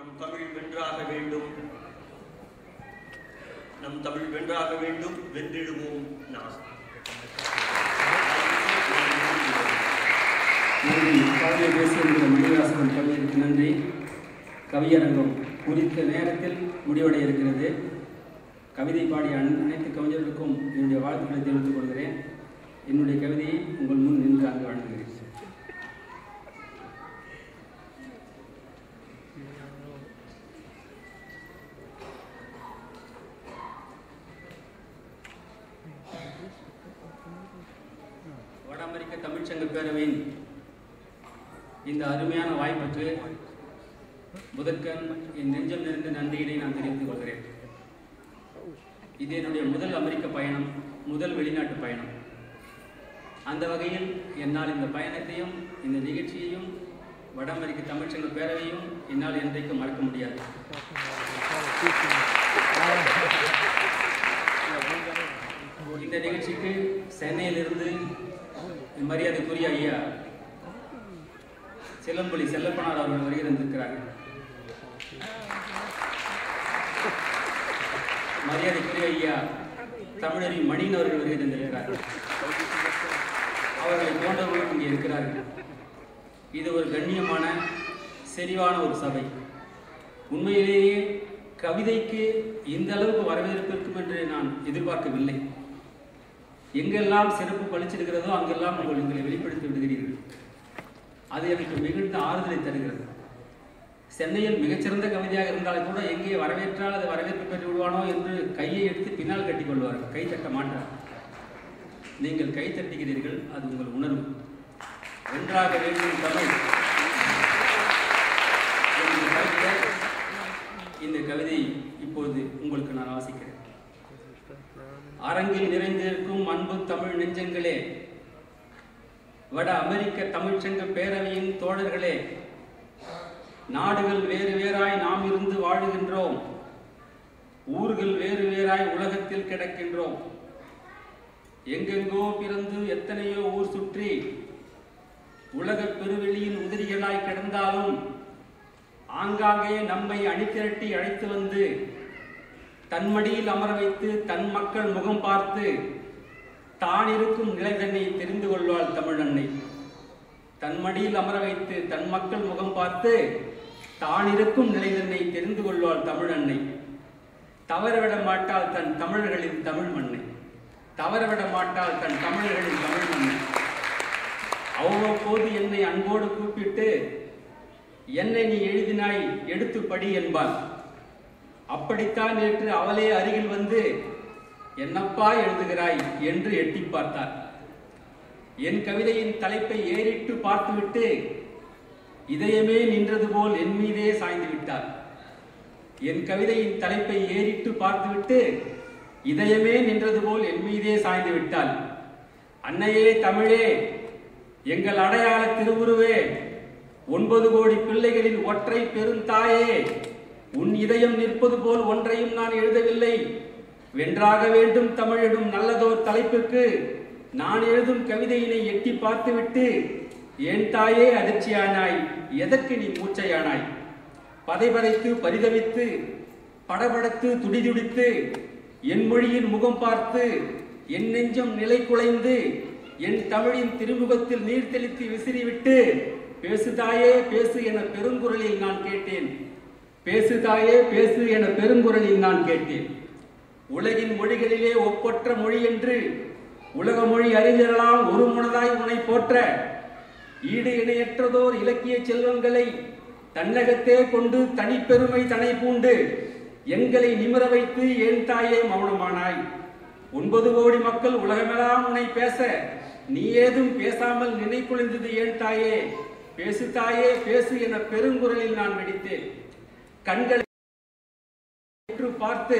நம் தமிழ் வென்றாக வேண்டும். நம் தமிழ் வென்றாக வேண்டும். வென்றிடுவோம் நாம் நன்றி காவிய பேசுகின்ற மணிவாசகன் கவிஞருக்கு நன்றி. கவியரங்கம் குறித்த நேரத்தில் முடிவடைய இருக்கிறது. கவிதை பாடிய அனைத்து கவிஞர்களுக்கும் என்னுடைய வாழ்த்துக்களை தெரிவித்துக் கொள்கிறேன். என்னுடைய கவிதையை உங்கள் முன் நின்று அங்கு வழங்குகிறேன். வட தமிழ்ச்சங்க பேரவையின் இந்த அருமையான வாய்ப்புக்கு முதற்கண் என் நெஞ்சம் நிறைந்த நன்றியினை நான் தெரிவித்துக் கொள்கிறேன். இது என்னுடைய முதல் அமெரிக்க பயணம் முதல் வெளிநாட்டு பயணம். அந்த வகையில் என்னால் இந்த பயணத்தையும் இந்த நிகழ்ச்சியையும் வட அமெரிக்க தமிழ்ச்சங்க பேரவையும் என்னால் என்றைக்கும் மறக்க முடியாது. இந்த நிகழ்ச்சிக்கு சென்னையிலிருந்து மரியாதைக்குரிய ஐயா செல்லம்பள்ளி செல்லப்பனார் அவர்கள் வருகை தந்திருக்கிறார்கள். மரியாதைக்குரிய ஐயா தமிழறி மணின் அவர்கள் வருகை தந்திருக்கிறார்கள். அவர்களை போன்றவர்களும் இங்கே இருக்கிறார்கள். இது ஒரு கண்ணியமான செறிவான ஒரு சபை. உண்மையிலேயே கவிதைக்கு இந்த அளவுக்கு வரவேற்பு இருக்கும் என்று நான் எதிர்பார்க்கவில்லை. எங்கெல்லாம் சிறப்பு பளிச்சிருக்கிறதோ அங்கெல்லாம் உங்கள் எங்களை வெளிப்படுத்தி விடுகிறீர்கள். அது எனக்கு மிகுந்த ஆறுதலை தருகிறது. சென்னையில் மிகச்சிறந்த கவிதையாக இருந்தாலும் கூட எங்கே வரவேற்றால் அது வரவேற்பு பெற்று விடுவானோ என்று கையை எடுத்து பின்னால் கட்டிக் கொள்வார்கள். கை தட்ட மாட்டார். நீங்கள் கை தட்டுகிறீர்கள் அது உங்கள் உணர்வு. ஒன்றாக வேண்டும் தமிழ் இந்த கவிதை இப்போது உங்களுக்கு நான் வாசிக்கிறேன். அரங்கில் நிறைந்திருக்கும் அன்பு தமிழ் நெஞ்சங்களே வட அமெரிக்க தமிழ்ச்சங்க பேரவையின் தோழர்களே நாடுகள் வேறு வேறாய் நாம் இருந்து வாழுகின்றோம். ஊர்கள் வேறு வேறாய் உலகத்தில் கிடக்கின்றோம். எங்கெங்கோ பிறந்து எத்தனையோ ஊர் சுற்றி உலகப் பெருவெளியின் உதிரிகளாய் கிடந்தாலும் ஆங்காங்கே நம்மை அணிதிரட்டி அழைத்து வந்து தன்மடியில் அமர வைத்து தன் மக்கள் முகம் பார்த்து தான் இருக்கும் நிலை தன்னை தெரிந்து கொள்வாள் தமிழ் அன்னை அமர வைத்து தன் மக்கள் முகம் பார்த்து தான் இருக்கும் நிலை தன்னை தெரிந்து கொள்வாள் தமிழ் அன்னை தவறவிட மாட்டாள் தன் தமிழர்களின் தமிழ் மண்ணை. தவறவிட மாட்டாள் தன் தமிழர்களின் தமிழ் மண்ணை. அவ்வப்போது என்னை அன்போடு கூப்பிட்டு என்னை நீ எழுதினாய் எடுத்து படி என்பாள். அப்படித்தான் நேற்று அவளே அருகில் வந்து என்னப்பா எழுதுகிறாய்? என்று எட்டி பார்த்தார். என் கவிதையின் தலைப்பை ஏறிட்டு பார்த்துவிட்டு இதயமே நின்றது போல் என் மீதே சாய்ந்து விட்டார். என் கவிதையின் தலைப்பை ஏறிட்டு பார்த்துவிட்டு இதயமே நின்றது போல் என் மீதே சாய்ந்து விட்டாள். அன்னையே தமிழே எங்கள் அடையாள திருவுருவே ஒன்பது கோடி பிள்ளைகளின் ஒற்றை பெருந்தாயே உன் இதயம் நிற்பது போல் ஒன்றையும் நான் எழுதவில்லை. வென்றாக வேண்டும் தமிழிடும் நல்லதோர் தலைப்புக்கு. நான் எழுதும் கவிதையினை எட்டி பார்த்துவிட்டு என் தாயே அதிர்ச்சியானாய்? எதற்கு நீ மூச்சையானாய் பதைபதைத்து பரிதவித்து படபடத்து துடிதுடித்து என் மொழியின் முகம் பார்த்து என் நெஞ்சம் நிலை குலைந்து என் தமிழின் திருமுகத்தில் நீர் தெளித்து விசிறிவிட்டு பேசுதாயே பேசு என பெருங்குரலில் நான் கேட்டேன். பேசுதாயே பேசு என பெருங்குரலில் நான் கேட்டேன். உலகின் மொழிகளிலே ஒப்பற்ற மொழி என்று உலக மொழி அறிஞர்களால் ஒரு முனதாய் உன்னை போற்ற ஈடு இணையற்றதோர் இலக்கிய செல்வங்களை தன்னகத்தே கொண்டு தனிப்பெருமை தனை பூண்டு எங்களை நிமிர வைத்து ஏன் தாயே மௌனமானாய்? ஒன்பது கோடி மக்கள் உலகமெல்லாம் உன்னை பேச நீ ஏதும் பேசாமல் நினைக்குழிந்தது ஏன் தாயே? பேசு தாயே பேசு என பெருங்குரலில் நான் வெடித்தேன் கண்களை பார்த்து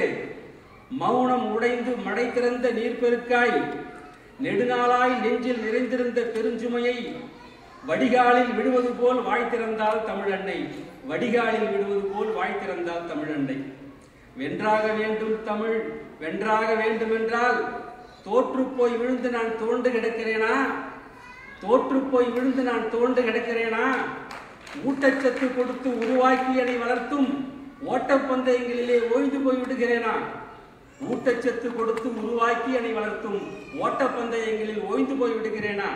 மௌனம் உடைந்து மடை திறந்த நீர்பெருக்காய் நெடுநாளாய் நெஞ்சில் நிறைந்திருந்த பெருஞ்சுமையை வடிகாலில் விடுவது போல் வாய்த்திறந்தால் தமிழன்னை வடிகாலில் விடுவது போல் வாய்த்திறந்தால் தமிழன்னை. வென்றாக வேண்டும் தமிழ் வென்றாக வேண்டுமென்றால் தோற்று போய் விழுந்து நான் தோண்டு கிடக்கிறேனா? தோற்று போய் விழுந்து நான் தோண்டு கிடக்கிறேனா? ஊட்டச்சத்து கொடுத்து உருவாக்கி என்னை வளர்த்தும் ஓட்டப்பந்தயங்களிலே ஓய்ந்து போய் விடுகிறேனா ஊட்டச்சத்து கொடுத்து உருவாக்கி என்னை வளர்த்தும் ஓட்டப்பந்தயங்களில் ஓய்ந்து போய் விடுகிறேனா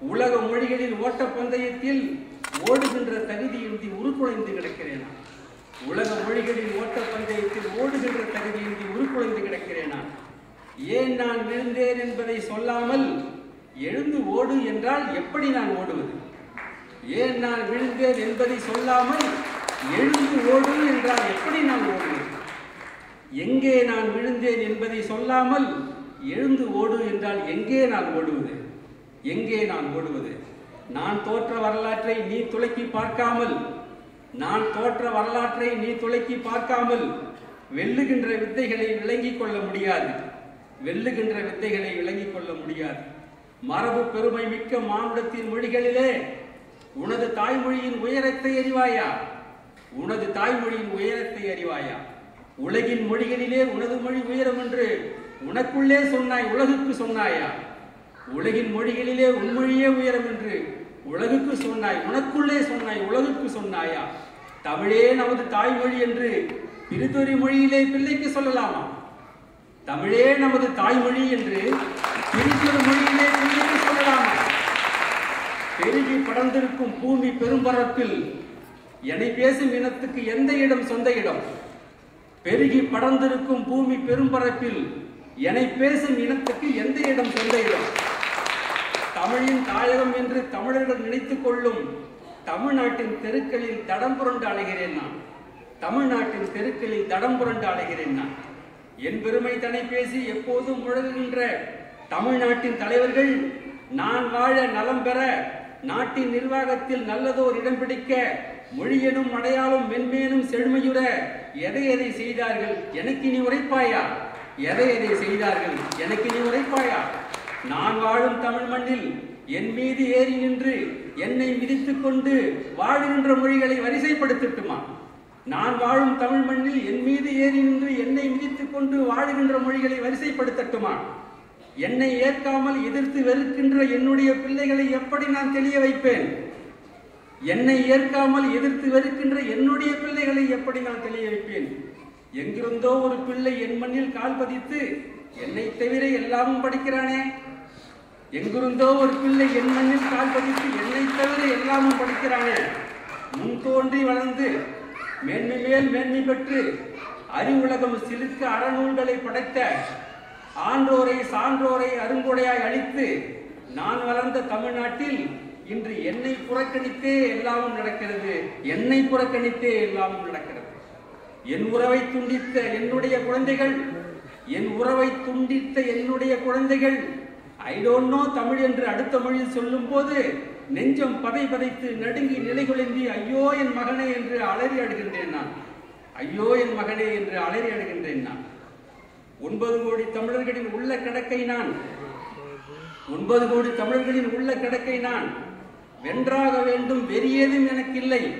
உலக மொழிகளில் ஓட்டப்பந்தயத்தில் ஓடுகின்ற தகுதியின்றி உருக்குலைந்து கிடக்கிறேனா? உலக மொழிகளில் ஓட்டப்பந்தயத்தில் ஓடுகின்ற தகுதியின்றி உருக்குலைந்து கிடக்கிறேனா? ஏன் நான் விழுந்தேன் என்பதை சொல்லாமல் எழுந்து ஓடு என்றால் எப்படி நான் ஓடுவது? ஏன் நான் விழுந்தேன் என்பதை சொல்லாமல் எழுந்து ஓடு என்றால் எப்படி நான் ஓடுவேன்? எங்கே நான் விழுந்தேன் என்பதை சொல்லாமல் எழுந்து ஓடு என்றால் எங்கே நான் ஓடுவது? எங்கே நான் ஓடுவது? நான் தோற்ற வரலாற்றை நீ துளக்கி பார்க்காமல் நான் தோற்ற வரலாற்றை நீ துளக்கி பார்க்காமல் வெல்லுகின்ற வித்தைகளை விளங்கிக் கொள்ள முடியாது. வெல்லுகின்ற வித்தைகளை விளங்கிக் கொள்ள முடியாது. மரபு பெருமை மிக்க மானுடத்தின் மொழிகளிலே உனது தாய்மொழியின் உயரத்தை அறிவாயா? உனது தாய்மொழியின் உயரத்தை அறிவாயா? உலகின் மொழிகளிலே உனது மொழி உயரம் என்று உனக்குள்ளே சொன்னாய் உலகுக்கு சொன்னாயா? உலகின் மொழிகளிலே உன் மொழியே உயரம் என்று உலகுக்கு சொன்னாய் உனக்குள்ளே சொன்னாய் உலகுக்கு சொன்னாயா? தமிழே நமது தாய்மொழி என்று பிரிதொரு மொழியிலே பிள்ளைக்கு சொல்லலாமா? தமிழே நமது தாய்மொழி என்று பிரிதொரு மொழியிலே பிள்ளைக்கு சொல்ல பெருகி படர்ந்திருக்கும் பூமி பெரும்பரப்பில் என்னை பேசும் இனத்துக்கு எந்த இடம் சொந்த இடம்? பெருகி படர்ந்திருக்கும் பூமி பெரும்பரப்பில் என்னை பேசும் இனத்துக்கு எந்த இடம் சொந்த இடம்? தமிழின் தாயகம் என்று தமிழர்கள் நினைத்துக் கொள்ளும் தமிழ்நாட்டின் தெருக்களில் தடம் புரண்டு அலைகிறேன் நான். தமிழ்நாட்டின் தெருக்களில் தடம் புரண்டு அலைகிறேன் நான். என் பெருமை தனை பேசி எப்போதும் முழங்குகின்ற தமிழ்நாட்டின் தலைவர்கள் நான் வாழ நலம் பெற நாட்டின் நிர்வாகத்தில் நல்லதோர் இடம் பிடிக்க மொழியனும் அடையாளம் மென்மேனும் செழுமையுற எதை எதை செய்தார்கள்? எனக்கு நீ உரைப்பாயா? எதை எதை செய்தார்கள்? எனக்கு நீ உரைப்பாயா? நான் வாழும் தமிழ் மண்ணில் என் மீது ஏறி நின்று என்னை மிதித்துக் கொண்டு வாழுகின்ற மொழிகளை வரிசைப்படுத்தட்டுமா? நான் வாழும் தமிழ் மண்ணில் என் மீது ஏறி நின்று என்னை மிதித்துக் கொண்டு வாழுகின்ற மொழிகளை வரிசைப்படுத்தட்டுமா? என்னை ஏற்காமல் எதிர்த்து வெறுக்கின்ற என்னுடைய பிள்ளைகளை எப்படி நான் தெளிய வைப்பேன்? என்னை ஏற்காமல் எதிர்த்து வெறுக்கின்ற என்னுடைய பிள்ளைகளை எப்படி நான் தெளிய வைப்பேன்? எங்கிருந்தோ ஒரு பிள்ளை என் மண்ணில் கால் பதித்து என்னை தவிர எல்லாமும் படிக்கிறானே? எங்கிருந்தோ ஒரு பிள்ளை என் மண்ணில் கால் பதித்து என்னை தவிர எல்லாமும் படிக்கிறானே? முன் தோன்றி வளர்ந்து மேன்மை மேல் மேன்மை பெற்று அறிவுலகம் சிலுக்க அறநூல்களை படைத்த ஆன்றோரை சான்றோரை அருங்கொடையாய் அழித்து நான் வளர்ந்த தமிழ்நாட்டில் இன்று என்னை புறக்கணித்தே எல்லாமும் நடக்கிறது என்னை புறக்கணித்தே எல்லாமும் நடக்கிறது. என் உறவை துண்டித்த என்னுடைய குழந்தைகள் என் உறவை துண்டித்த என்னுடைய குழந்தைகள் ஐ டோன்ட் நோ தமிழ் என்று அடுத்த மொழியில் சொல்லும் போது நெஞ்சம் பதை பதைத்து நடுங்கி நிலைகுலைந்தி ஐயோ என் மகனே என்று அலறி அடுகின்றேன் நான். ஐயோ என் மகனே என்று அலறி அடுகின்றேன் நான். ஒன்பது கோடி தமிழர்களின் உள்ள கிடக்கை நான். ஒன்பது கோடி தமிழர்களின் உள்ள கிடக்கை நான். வென்றாக வேண்டும் வெறியேதும் எனக்கில்லை.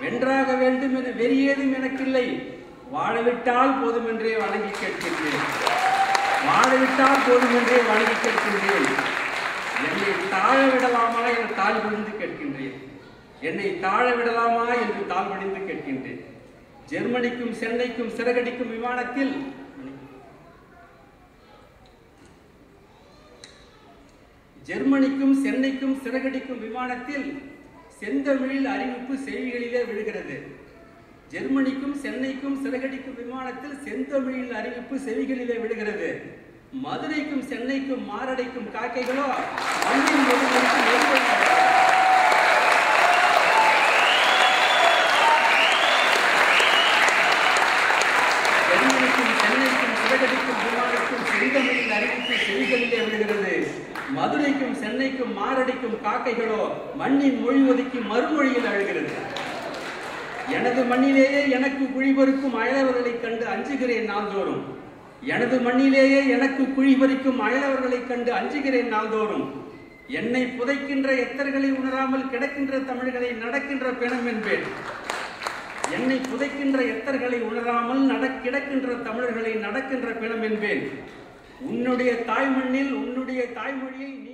வென்றாக வேண்டும் என வெறியேதும் எனக்கில்லை. வாழவிட்டால் போதும் என்றே வணங்கி கேட்கின்றேன். வாழவிட்டால் போதும் என்றே வணங்கி கேட்கின்றேன். என்னை தாழ விடலாமா என தாழ் விழுந்து கேட்கின்றேன். என்னை தாழ விடலாமா என்று தாழ்வடைந்து கேட்கின்றேன். ஜெர்மனிக்கும் சென்னைக்கும் சிறகடிக்கும் விமானத்தில் ஜெர்மனிக்கும் சென்னைக்கும் சிறகடிக்கும் விமானத்தில் செந்தமிழில் அறிவிப்பு செய்திகளிலே விழுகிறது. ஜெர்மனிக்கும் சென்னைக்கும் சிறகடிக்கும் விமானத்தில் செந்தமிழில் அறிவிப்பு செவிகளிலே விழுகிறது. மதுரைக்கும் சென்னைக்கும் மாரடைக்கும் காக்கைகளோ ஜெர்மனிக்கும் சென்னைக்கும் சிறகடிக்கும் விமானத்தில் செந்தமிழில் அறிவிப்பு செவிகளிலே விழுகிறது. மதுரைக்கும் சென்னைக்கும் மாரடிக்கும் காக்கைகளோ மண்ணின் மொழி ஒதுக்கி மறுமொழியில் அழுகிறது. எனது மண்ணிலேயே எனக்கு குழிபறிக்கும் அயலவர்களைக் கண்டு அஞ்சுகிறேன் நாள்தோறும். எனது மண்ணிலேயே எனக்கு குழிபறிக்கும் அயலவர்களைக் கண்டு அஞ்சுகிறேன் நாள்தோறும். என்னை புதைக்கின்ற எத்தர்களை உணராமல் கிடக்கின்ற தமிழ்களை நடக்கின்ற பிணம் என்பேன். என்னை புதைக்கின்ற எத்தர்களை உணராமல் நட கிடக்கின்ற தமிழர்களை நடக்கின்ற பிணம் என்பேன். உன்னுடைய தாய்மண்ணில் உன்னுடைய தாய்மொழியை நீ